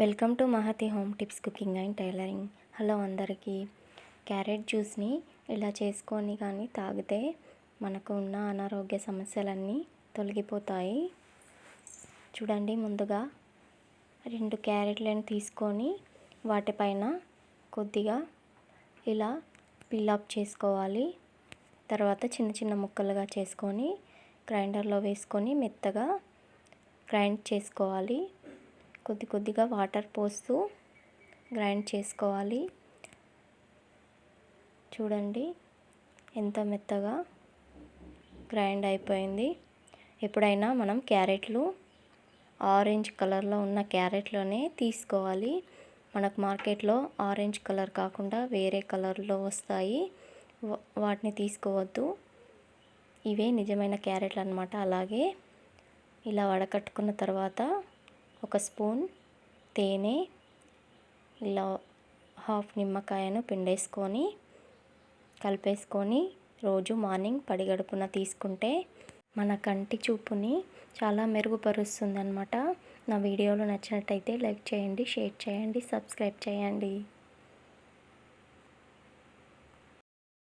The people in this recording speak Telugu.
Welcome to Mahathi home tips cooking and tailoring. Hello అందరికీ. క్యారెట్ జ్యూస్ని ఇలా చేసుకొని కానీ తాగితే మనకు ఉన్న అనారోగ్య సమస్యలన్నీ తొలగిపోతాయి. చూడండి ముందుగా రెండు క్యారెట్లను తీసుకొని వాటిపైన కొద్దిగా ఇలా పిల్లప్ చేసుకోవాలి. తర్వాత చిన్న చిన్న ముక్కలుగా చేసుకొని గ్రైండర్లో వేసుకొని మెత్తగా గ్రైండ్ చేసుకోవాలి. కొద్ది కొద్దిగా వాటర్ పోస్తూ గ్రైండ్ చేసుకోవాలి. చూడండి ఎంత మెత్తగా గ్రైండ్ అయిపోయింది. ఎప్పుడైనా మనం క్యారెట్లు ఆరెంజ్ కలర్లో ఉన్న క్యారెట్లోనే తీసుకోవాలి. మనకు మార్కెట్లో ఆరెంజ్ కలర్ కాకుండా వేరే కలర్లో వస్తాయి. వాటిని తీసుకోవద్దు. ఇవే నిజమైన క్యారెట్లు అనమాట అలాగే ఇలా వడకట్టుకున్న తర్వాత ఒక స్పూన్ తేనె ఇలా హాఫ్ నిమ్మకాయను పిండేసుకొని కలిపేసుకొని రోజు మార్నింగ్ పడిగడుపున తీసుకుంటే మన కంటి చూపుని చాలా మెరుగుపరుస్తుంది అనమాట నా వీడియోలు నచ్చినట్టయితే లైక్ చేయండి షేర్ చేయండి సబ్స్క్రైబ్ చేయండి.